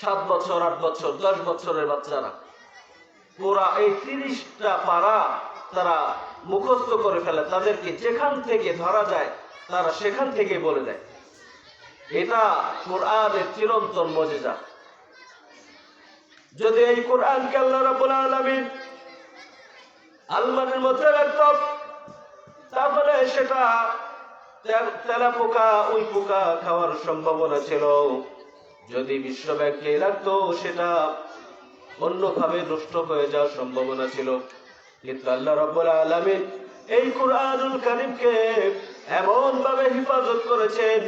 সাত বছর, আট বছর, দশ বছরের বাচ্চারা। পুরা এই তিরিশটা পারা তারা মুখস্থ করে ফেলে। তাদেরকে যেখান থেকে ধরা যায়, তারা সেখান থেকে বলে দেয়। এটা কোরআনের চিরন্তন মজেজা। যদি এই কোরআনকে আল্লাহ রাব্বুল আলামিন আলমারির মধ্যে রাখত তারপরে সেটা তেলা পোকা ওই পোকা খাওয়ার সম্ভাবনা ছিল। যদি বিশ্ব ব্যাংকে রাখতো সেটা অন্যভাবে নষ্ট হয়ে যাওয়ার সম্ভাবনা ছিল। কিন্তু আল্লাহ রাব্বুল আলামিন এই কোরআনুল কারিমকে এমন ভাবে হেফাজত করেছেন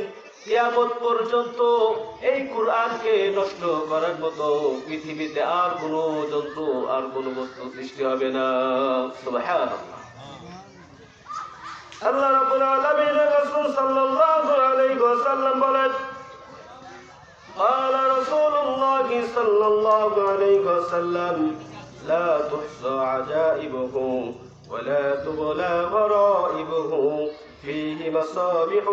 পর্যন্ত এই কোরআনকে নষ্ট করার মতো পৃথিবীতে আর কোনো জন্তু আর কোনো বস্তু সৃষ্টি হবে না। সুবহানাল্লাহ। আল্লাহ রাব্বুল আলামিন রাসূল সাল্লাল্লাহু আলাইহি ওয়াসাল্লাম বলেন قال رسول الله صلى الله عليه وسلم لا تحصى عجائبه ولا تبلى غرائبه فيه مصابيح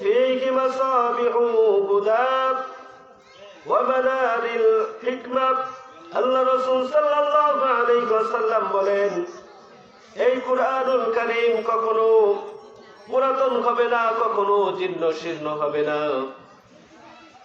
فيه مصابيح هدى ومنار الحكمة আল্লাহ রসুল সাল্লাল্লাহু আলাইহি ওয়াসাল্লাম বলেন এই কুরআনুল কারীম কখনো পুরাতন হবে না কখনো জীর্ণ শীর্ণ হবে না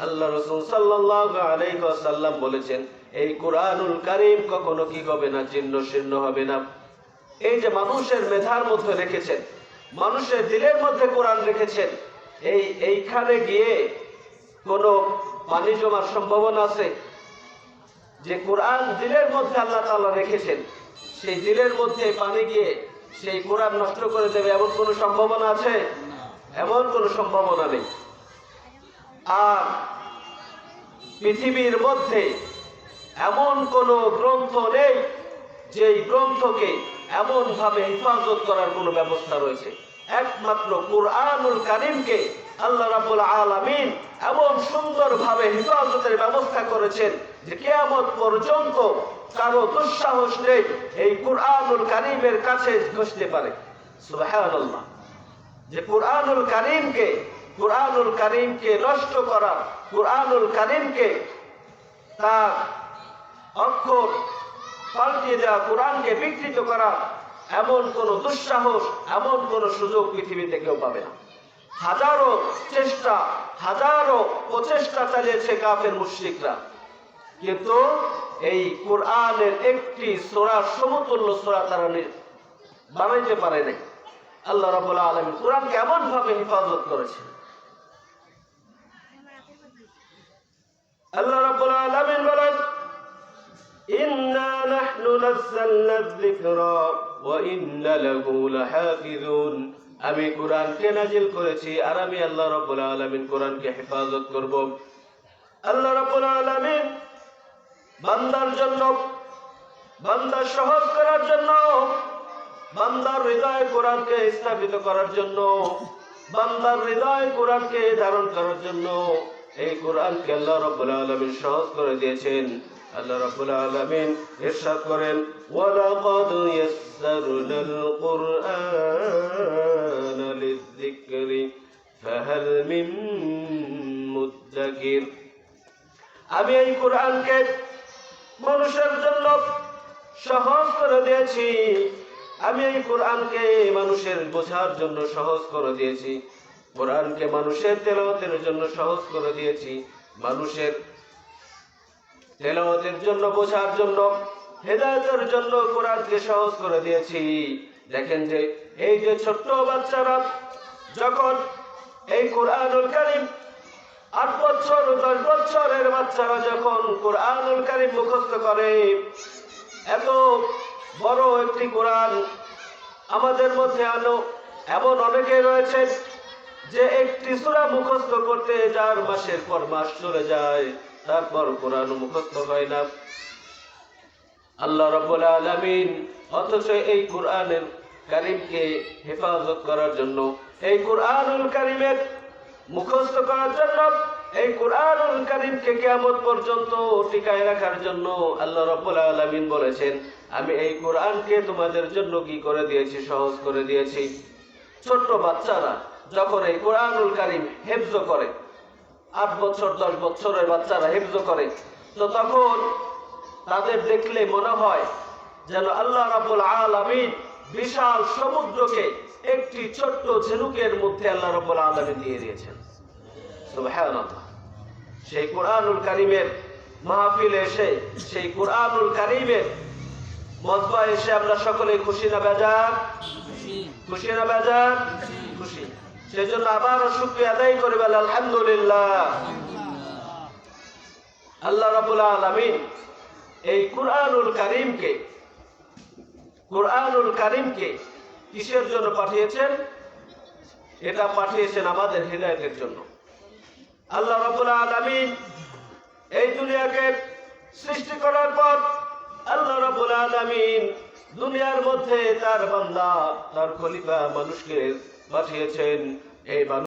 আল্লাহ রসুল ওয়াসাল্লাম বলেছেন এই কোরআনুল কারিম কখনো কি হবে না জীর্ণ শীর্ণ হবে না? এই যে মানুষের মেধার মধ্যে রেখেছেন মানুষের দিলের মধ্যে কোরআন রেখেছেন এই এইখানে গিয়ে কোনো পানি জমার সম্ভাবনা আছে? যে কোরআন দিলের মধ্যে আল্লাহ তাআলা রেখেছেন সেই দিলের মধ্যে পানি গিয়ে সেই কোরআন নষ্ট করে দেবে এমন কোনো সম্ভাবনা আছে? এমন কোনো সম্ভাবনা নেই। আর পৃথিবীর মধ্যে এমন কোন গ্রন্থ নেই যেই গ্রন্থকে এমন ভাবে হেফাজত করার কোনো ব্যবস্থা রয়েছে। একমাত্র কুরআনুল কারীমকে আল্লাহ রাব্বুল আলামিন এমন সুন্দর ভাবে হেফাজতের ব্যবস্থা করেছেন যে কেয়ামত পর্যন্ত কারও দুঃসাহস নেই এই কুরআনুল কারিমের কাছে ঘষতে পারে। সুবহানাল্লাহ। যে কোরআনুল কারীমকে কোরআনুল কারীমকে নষ্ট করা, কোরআনুল কারীমকে তার অক্ষর পাল্টিয়ে দেওয়া, কোরআনকে বিকৃত করা এমন কোন দুঃসাহস, এমন কোন সুযোগ পৃথিবীতে কেউ পাবে না। হাজারো চেষ্টা, হাজারো প্রচেষ্টা চালিয়েছে কাফের মুশরিকরা। কিন্তু এই কোরআনের একটি সোরা, সমতুল্য সোরা তারা বানাইতে পারে নাই। আল্লাহ রাবুল আলম কোরআন কেমন ভাবে হেফাজত করেছে আল্লাহ রাব্বুল আলামিন বলেন, ইন্না নাহনু নাযালনা যিকরা ওয়া ইন্না লাহু লাহাফিযুন আমি কোরআনকে নাজিল করেছি আর আমি আল্লাহ রাব্বুল আলামিন কোরআনকে হেফাজত করব। আল্লাহ রাব্বুল আলামিন বান্দার জন্য, বান্দা সহজ করার জন্য, বান্দার হৃদয় কোরআনকে স্থাপিত করার জন্য, বান্দার হৃদয় কোরআনকে ধারণ করার জন্য এই কোরআনকে আল্লাহ রাব্বুল আলামিন সহজ করে দিয়েছেন? আল্লাহ রাব্বুল আলামিন ইরশাদ করেন, ওয়ালাকাদ ইয়াসসারনাল কুরআনা লিযিকরি, ফাহাল মিন মুদ্দাকির। আমি এই কোরআনকে মানুষের জন্য সহজ করে দিয়েছি। আমি এই কোরআনকে মানুষের বোঝার জন্য সহজ করে দিয়েছি। কোরআনকে মানুষের তেলাওয়াতের জন্য সহজ করে দিয়েছি। মানুষের তেলাওয়াতের জন্য বোঝার জন্য, হেদায়তের জন্য কোরআনকে সহজ করে দিয়েছি। দেখেন যে, এই যে ছোট্ট বাচ্চারা যখন এই কোরআনুল কারিম আট বছর, দশ বছরের বাচ্চারা যখন কোরআনুল কারিম মুখস্থ করে, এত বড় একটি কোরআন আমাদের মধ্যে আনো এমন অনেকে রয়েছে যে একটি সূরা মুখস্থ করতে যার মাসের পর মাস চলে যায়, তারপর কোরআন মুখস্থ হয় না। আল্লাহ রাব্বুল আলামিন অথচ এই কোরআনের কারিমকে হেফাজত করার জন্য, এই কোরআনুল কারিমের মুখস্থ করার জন্য, এই কোরআনুল কারিমকে কিয়ামত পর্যন্ত টিকায় রাখার জন্য আল্লাহ রাব্বুল আলামিন বলেছেন, আমি এই কোরআনকে তোমাদের জন্য কি করে দিয়েছি? সহজ করে দিয়েছি। ছোট্ট বাচ্চারা যখন এই কোরআনুল কারিম হেফজ করে, আট বছর, দশ বছরের বাচ্চারা হেফজ করে, তো তখন তাদের দেখলে মনে হয় যেন আল্লাহ রাব্বুল আলামিন বিশাল সমুদ্রকে একটি ছোট্ট ঝিনুকের মধ্যে আল্লাহ রাব্বুল আলামিন দিয়ে দিয়েছেন সেই কোরআনুল কারিমের মাহফিলে এসে, সেই কোরআনুল কারিমের মজবা এসে আমরা সকলে খুশি না বেজার? খুশি না বেজার? খুশি। সেজন্য আবারও শুক্রিয়া আদায় করে বলে, আলহামদুলিল্লাহ। আল্লাহ রাবুল আলমিন এই কুরআনুল করিমকে কুরআনুল করিমকে কিসের জন্য পাঠিয়েছেন? এটা পাঠিয়েছেন আমাদের হৃদায়তের জন্য। আল্লাহ রাবুল আলমিন এই দুনিয়াকে সৃষ্টি করার পর আল্লাহ রাবুল আলমিন দুনিয়ার মধ্যে তার বান্দা, তার খলিফা মানুষকে পাঠিয়েছেন এই